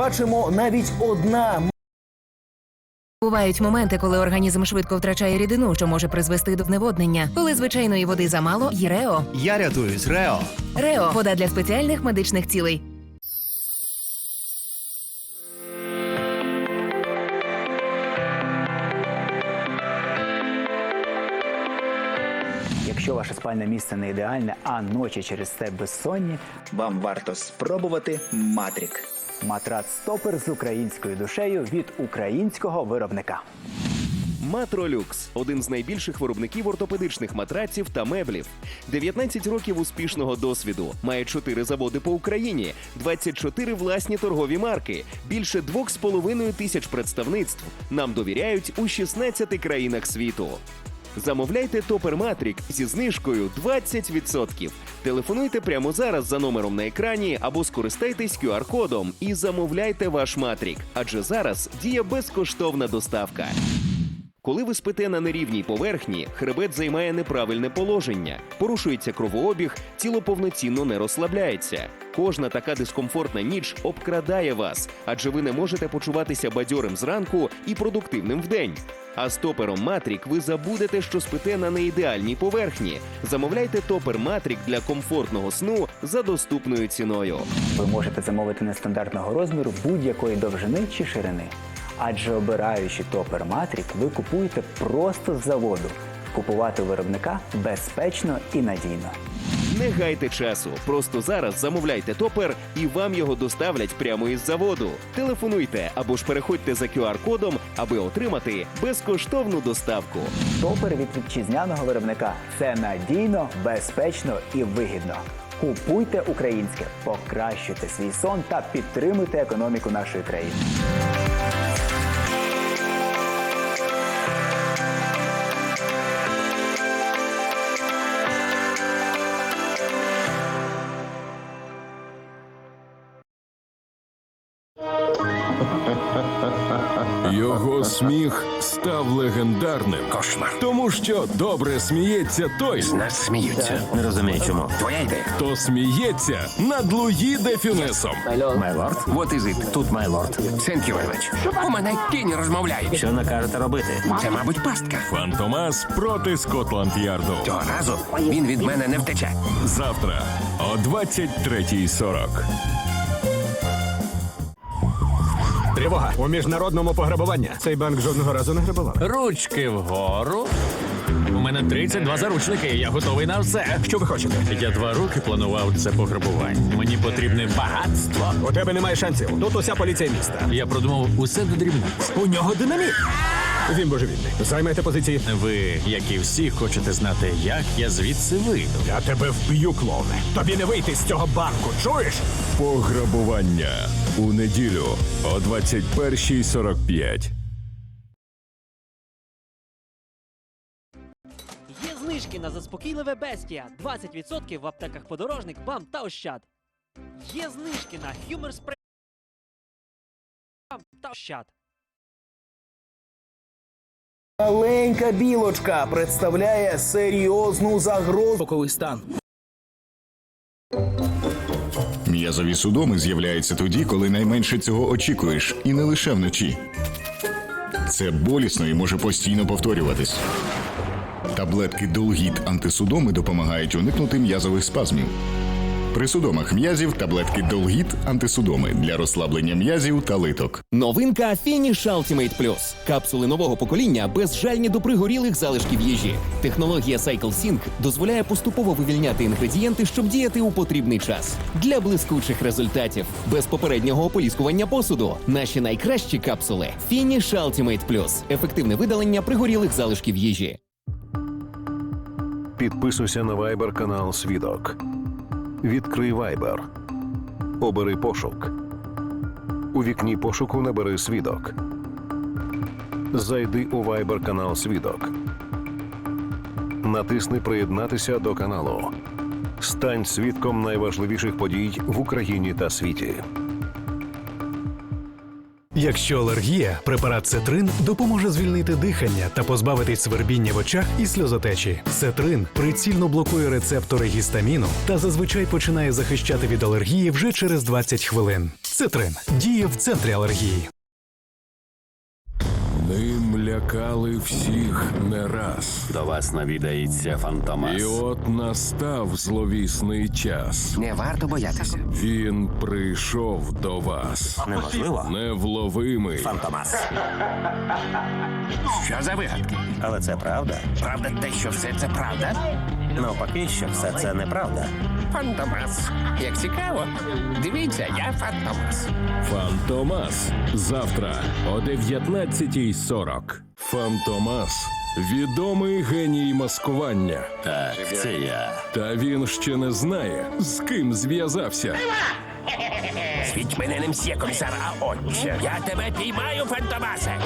бачимо, навіть одна Бувають моменти, коли організм швидко втрачає рідину, що може призвести до зневоднення. Коли звичайної води замало, є Рео. Я рятуюсь, Рео. Рео вода для спеціальних медичних цілей. Якщо ваше спальне місце не ідеальне, а ночі через це безсонні, Вам варто спробувати Матрік. Матрац стопер з українською душею від українського виробника. Матролюкс один з найбільших виробників ортопедичних матраців та меблів. 19 років успішного досвіду. Має 4 заводи по Україні, 24 власні торгові марки, більше 2,5 тисяч представництв. Нам довіряють у 16 країнах світу. Замовляйте Топер Матрік зі знижкою 20%. Телефонуйте прямо зараз за номером на екрані або скористайтесь QR-кодом і замовляйте ваш матрік. Адже зараз діє безкоштовна доставка. Коли ви спите на нерівній поверхні, хребет займає неправильне положення, порушується кровообіг, тіло повноцінно не розслабляється. Кожна така дискомфортна ніч обкрадає вас, адже ви не можете почуватися бадьорим зранку і продуктивним вдень. А з топером Матрік ви забудете, що спите на неідеальній поверхні. Замовляйте топер Матрік для комфортного сну за доступною ціною. Ви можете замовити нестандартного розміру будь-якої довжини чи ширини. Адже обираючи топер Матрік, ви купуєте просто з заводу. Купувати виробника безпечно і надійно. Не гайте часу. Просто зараз замовляйте топер і вам його доставлять прямо із заводу. Телефонуйте або ж переходьте за QR-кодом, аби отримати безкоштовну доставку. Топер від вітчизняного виробника це надійно, безпечно і вигідно. Купуйте українське, покращуйте свій сон та підтримуйте економіку нашої країни. Сміх став легендарним. Кошмар. Тому що добре сміється той, Нас сміються. Не розумію, чому. Твоя ідея. хто сміється над Луї де Фюнесом. Майлорд? What is it? Тут майлорд. Thank you. У мене кінь розмовляє. Що накажете робити? Це, мабуть, пастка. Фантомас проти Скотланд Ярду. Цього разу він від мене не втече. Завтра о 23.40. Тривога у міжнародному пограбуванні. Цей банк жодного разу не грабував. Ручки вгору. У мене 32 заручники, і я готовий на все. Що ви хочете? Я два роки планував це пограбування. Мені потрібне багатство. У тебе немає шансів. Тут уся поліція міста. Я продумав усе до дрібниць. У нього динаміт. Він божевільний. Займайте позиції. Ви, як і всі, хочете знати, як я звідси вийду. Я тебе вб'ю, клоуне. Тобі не вийти з цього банку. Чуєш? Пограбування у неділю о 21.45. Є знижки на заспокійливе бестія. 20% в аптеках подорожник, бам та ощад. Є знижки на Humor Spray бам та ощад. Маленька білочка представляє серйозну загрозу. Боковий стан. М'язові судоми з'являються тоді, коли найменше цього очікуєш, і не лише вночі. Це болісно і може постійно повторюватись. Таблетки Долгіт антисудоми допомагають уникнути м'язових спазмів. При судомах м'язів таблетки Долгіт антисудоми для розслаблення м'язів та литок. Новинка Finish Ultimate Plus. Капсули нового покоління безжальні до пригорілих залишків їжі. Технологія Cycle Sync дозволяє поступово вивільняти інгредієнти, щоб діяти у потрібний час. Для блискучих результатів. Без попереднього ополіскування посуду. Наші найкращі капсули Finish Ultimate Plus. Ефективне видалення пригорілих залишків їжі. Підписуйся на Viber канал Свідок. Відкрий Viber. Обери пошук. У вікні пошуку набери свідок. Зайди у Viber канал Свідок. Натисни Приєднатися до каналу. Стань свідком найважливіших подій в Україні та світі. Якщо алергія, препарат Цетрин допоможе звільнити дихання та позбавитись свербіння в очах і сльозотечі. Цетрин прицільно блокує рецептори гістаміну та зазвичай починає захищати від алергії вже через 20 хвилин. Цитрин діє в центрі алергії. Ним лякали всіх не раз. До вас навідається Фантомас. І от настав зловісний час. Не варто боятися. Він прийшов до вас. Неможливо. Невловимий. Фантомас. Що за вигадки? Але це правда. Правда те, що все це правда? Ну, поки що все це неправда. Фантомас. Як цікаво. Дивіться, я Фантомас. Фантомас. Завтра о 19.40. Фантомас. Відомий геній маскування. Так, це я. Та він ще не знає, з ким зв'язався. Світь мене не мсьє комісар, а отче. Я тебе піймаю, Фантомасе.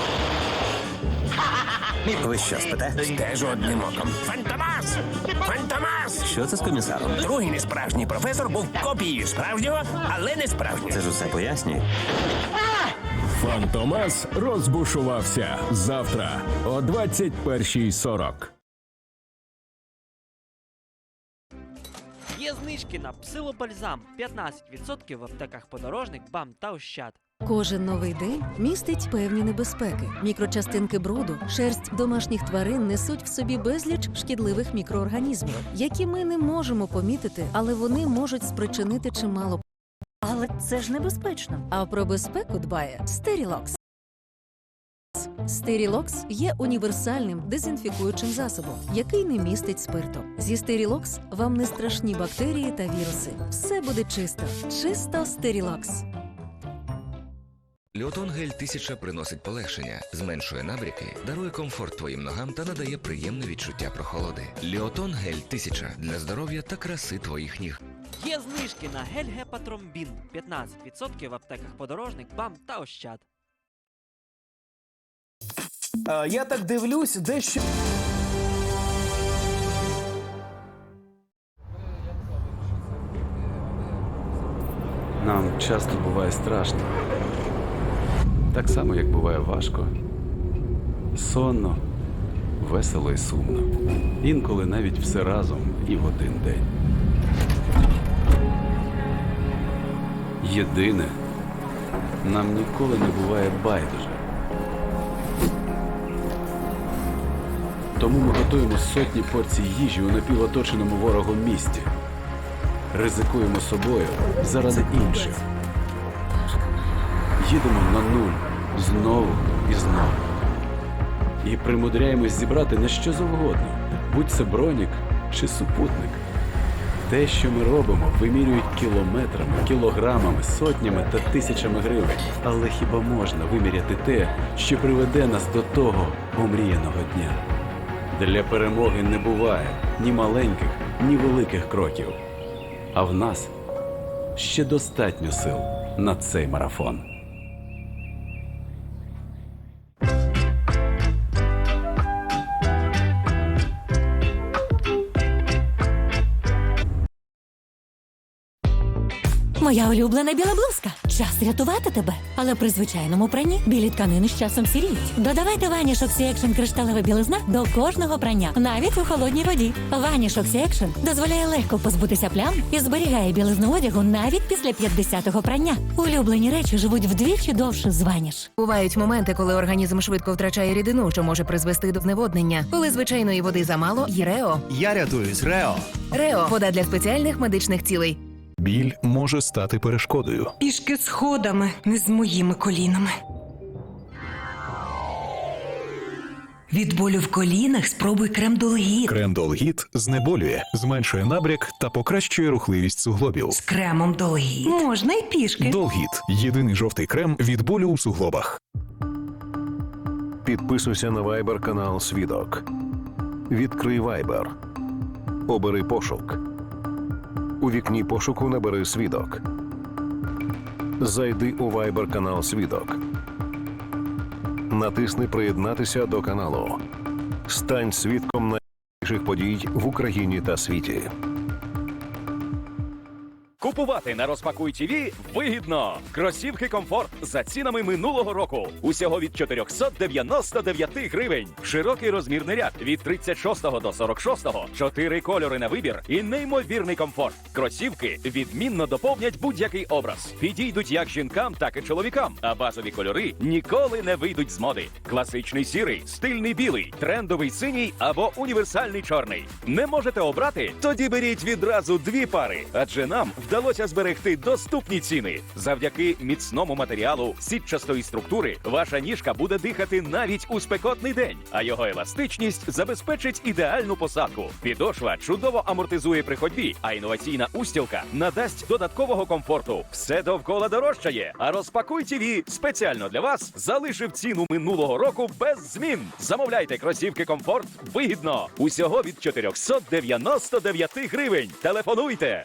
Ви що спите? Стежу одним оком. Фантомас! Фантомас! Що це з комісаром? Другий несправжній професор був копією справжнього, але не справжнього. Це ж усе пояснює. Фантомас розбушувався. Завтра о 21.40. Є знижки на псилобальзам 15% в аптеках подорожник, бам та ощад. Кожен новий день містить певні небезпеки. Мікрочастинки бруду, шерсть домашніх тварин несуть в собі безліч шкідливих мікроорганізмів, які ми не можемо помітити, але вони можуть спричинити чимало. Але це ж небезпечно. А про безпеку дбає Стерілокс. Стерілокс є універсальним дезінфікуючим засобом, який не містить спирту. Зі Стерілокс вам не страшні бактерії та віруси. Все буде чисто. Чисто Стерілокс. Ліотон гель 1000 приносить полегшення, зменшує набряки, дарує комфорт твоїм ногам та надає приємне відчуття прохолоди. Ліотон гель 1000 для здоров'я та краси твоїх ніг. Є знижки на гель гепатромбін 15% в аптеках подорожник, бам та ощад. Е, я так дивлюсь, дещо. Нам часто буває страшно. Так само, як буває важко. Сонно, весело і сумно. Інколи навіть все разом і в один день. Єдине, нам ніколи не буває байдуже. Тому ми готуємо сотні порцій їжі у напівоточеному ворогом місті. Ризикуємо собою заради інших. Їдемо на нуль знову і знову. І примудряємось зібрати не що завгодно, будь це бронік чи супутник. Те, що ми робимо, вимірюють кілометрами, кілограмами, сотнями та тисячами гривень. Але хіба можна виміряти те, що приведе нас до того омріяного дня? Для перемоги не буває ні маленьких, ні великих кроків. А в нас ще достатньо сил на цей марафон. Моя улюблена біла блузка. Час рятувати тебе. Але при звичайному пранні білі тканини з часом сіріють. Додавайте Ваніш Оксі кришталева білизна до кожного прання, навіть у холодній воді. Ваніш Оксі дозволяє легко позбутися плям і зберігає білизну одягу навіть після 50-го прання. Улюблені речі живуть вдвічі довше з Ваніш. Бувають моменти, коли організм швидко втрачає рідину, що може призвести до зневоднення. Коли звичайної води замало, є Рео. Я рятуюсь, Рео. Рео вода для спеціальних медичних цілей. Біль може стати перешкодою. Пішки сходами, не з моїми колінами. Від болю в колінах спробуй крем Долгіт. Крем-долгіт знеболює, зменшує набряк та покращує рухливість суглобів. З кремом Долгіт. Можна й пішки. Долгіт єдиний жовтий крем від болю у суглобах. Підписуйся на Viber канал Свідок. Відкрий Viber. Обери пошук. У вікні пошуку набери свідок. Зайди у Viber канал Свідок. Натисни Приєднатися до каналу. Стань свідком найбільших подій в Україні та світі. Купувати на розпакуй ТВ вигідно. Кросівки комфорт за цінами минулого року. Усього від 499 гривень. Широкий розмірний ряд від 36 до 46. Чотири кольори на вибір і неймовірний комфорт. Кросівки відмінно доповнять будь-який образ. Підійдуть як жінкам, так і чоловікам. А базові кольори ніколи не вийдуть з моди. Класичний сірий, стильний білий, трендовий синій або універсальний чорний. Не можете обрати? Тоді беріть відразу дві пари, адже нам вдалося зберегти доступні ціни. Завдяки міцному матеріалу сітчастої структури ваша ніжка буде дихати навіть у спекотний день, а його еластичність забезпечить ідеальну посадку. Підошва чудово амортизує при ходьбі, а інноваційна устілка надасть додаткового комфорту. Все довкола дорожчає. А розпакуй ТВ спеціально для вас залишив ціну минулого року без змін. Замовляйте кросівки комфорт вигідно. Усього від 499 гривень. Телефонуйте.